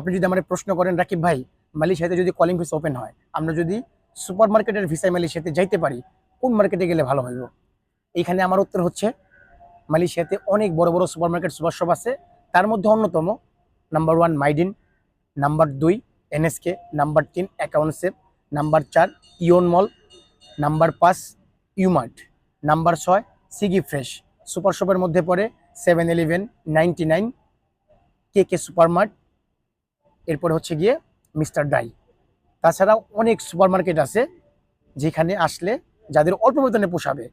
আপনি যদি আমার প্রশ্ন করেন, রাকিব ভাই, মালয়েশিয়াতে যদি কলিং ভিসা ওপেন হয়, আমরা যদি সুপার মার্কেটের ভিসায় মালয়েশিয়াতে যাইতে পারি, কোন মার্কেটে গেলে ভালো হইব? এইখানে আমার উত্তর হচ্ছে, মালয়েশিয়াতে অনেক বড় বড় সুপার মার্কেট সুপার শপ আছে। তার মধ্যে অন্যতম নাম্বার ওয়ান মাইডিন নাম্বার দুই এনএসকে নাম্বার তিন অ্যাকাউন্টসেপ নাম্বার চার ইয়ন মল নাম্বার পাঁচ ইউমার্ট নাম্বার ছয় সিগি ফ্রেশ। সুপার শপের মধ্যে পড়ে seven eleven ninety nine K K supermart এরপরে হচ্ছে গিয়ে মিস্টার ডাই। তাছাড়াও অনেক সুপার মার্কেট আছে যেখানে আসলে যাদের অল্প বেতনে পোষাবে।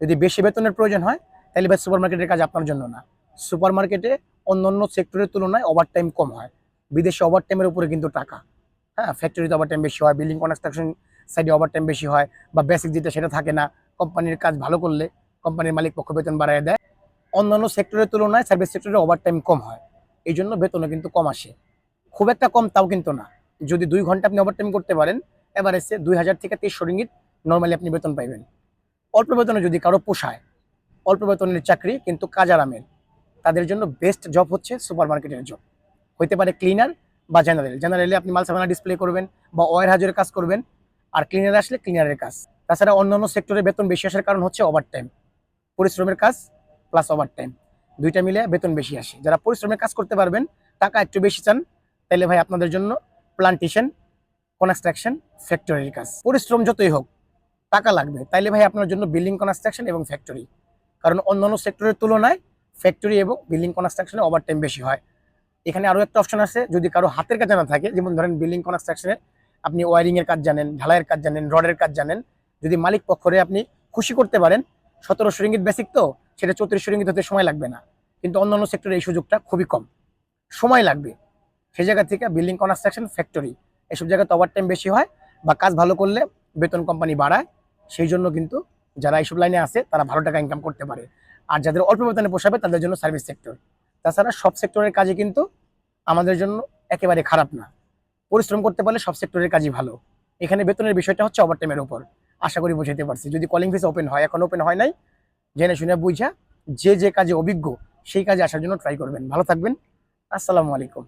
যদি বেশি বেতনের প্রয়োজন হয়, তাহলে ভাই সুপার মার্কেটের কাজ আপনার জন্য না। সুপার মার্কেটে অন্য অন্য সেক্টরের তুলনায় ওভার টাইম কম হয়। বিদেশে ওভার টাইমের উপরে কিন্তু টাকা। হ্যাঁ ফ্যাক্টরিতে ওভার টাইম বেশি হয় বিল্ডিং কনস্ট্রাকশন সাইডে ওভার টাইম বেশি হয় বা বেসিক যেটা সেটা থাকে না। কোম্পানির কাজ ভালো করলে কোম্পানির মালিক পক্ষ বেতন বাড়ায় দেয়। অন্যান্য সেক্টরের তুলনায় সার্ভিস সেক্টরে ওভার টাইম কম হয়। এই জন্য বেতনও কিন্তু কম আসে। খুব একটা কম, তাও কিন্তু না। যদি দুই ঘণ্টা আপনি ওভার টাইম করতে পারেন এসে দুই হাজার থেকে তেইশশো রিঙ্গিত নর্মালি আপনি বেতন পাইবেন। অল্প বেতনে যদি কারও পোষায়, অল্প বেতনের চাকরি কিন্তু কাজ আরামের তাদের জন্য বেস্ট জব হচ্ছে সুপার মার্কেটের জব হইতে পারে ক্লিনার বা জেনারেল জেনারেলে আপনি মাল সামানা ডিসপ্লে করবেন বা ওয়ার হাজারের কাজ করবেন, আর ক্লিনার আসলে ক্লিনারের কাজ। তাছাড়া অন্যান্য সেক্টরে বেতন বেশি আসার কারণ হচ্ছে ওভার টাইম পরিশ্রমের কাজ প্লাস ওভার টাইম দুইটা মিলে বেতন বেশি আসে। যারা পরিশ্রমের কাজ করতে পারবেন, টাকা একটু বেশি চান তাহলে ভাই আপনাদের জন্য প্লান্টেশন কনস্ট্রাকশন ফ্যাক্টরির কাজ। পরিশ্রম যতই হোক, টাকা লাগবে। তাইলে ভাই আপনার জন্য বিল্ডিং কনস্ট্রাকশন এবং ফ্যাক্টরি কারণ অন্যান্য সেক্টরের তুলনায় ফ্যাক্টরি এবং বিল্ডিং কনস্ট্রাকশনে ওভার টাইম বেশি হয়। এখানে আরও একটা অপশন আছে, যদি কারও হাতের কাজ জানা থাকে, যেমন ধরেন বিল্ডিং কনস্ট্রাকশনে আপনি ওয়ারিংয়ের কাজ জানেন, ঢালাইয়ের কাজ জানেন, রডের কাজ জানেন। যদি মালিক পক্ষরে আপনি খুশি করতে পারেন, সতেরোশো রিঙ্গিত বেসিক তো, সেটা চৌত্রিশশো রিঙ্গিত হতে সময় লাগবে না। কিন্তু অন্যান্য সেক্টরে এই সুযোগটা খুবই কম। সময় লাগবে। সেই জায়গা থেকে বিল্ডিং কনস্ট্রাকশন ফ্যাক্টরি এসব জায়গাতে ওভার টাইম বেশি হয় বা কাজ ভালো করলে বেতন কোম্পানি বাড়ায়। সেই জন্য কিন্তু যারা এইসব লাইনে আছে, তারা ভালো টাকা ইনকাম করতে পারে। আর যাদের অল্প বেতনে পোষাবে, তাদের জন্য সার্ভিস সেক্টর তাছাড়া সব সেক্টরের কাজে কিন্তু আমাদের জন্য একেবারে খারাপ না। পরিশ্রম করতে পারলে সব সেক্টরের কাজই ভালো। এখানে বেতনের বিষয়টা হচ্ছে ওভার টাইমের উপর। আশা করি বুঝাইতে পারছি। যদি কলিং ফিস ওপেন হয়, এখন ওপেন হয় নাই, জেনে শুনে বুঝা যে যে কাজে অভিজ্ঞ, সেই কাজে আসার জন্য ট্রাই করবেন। ভালো থাকবেন। আসসালামু আলাইকুম।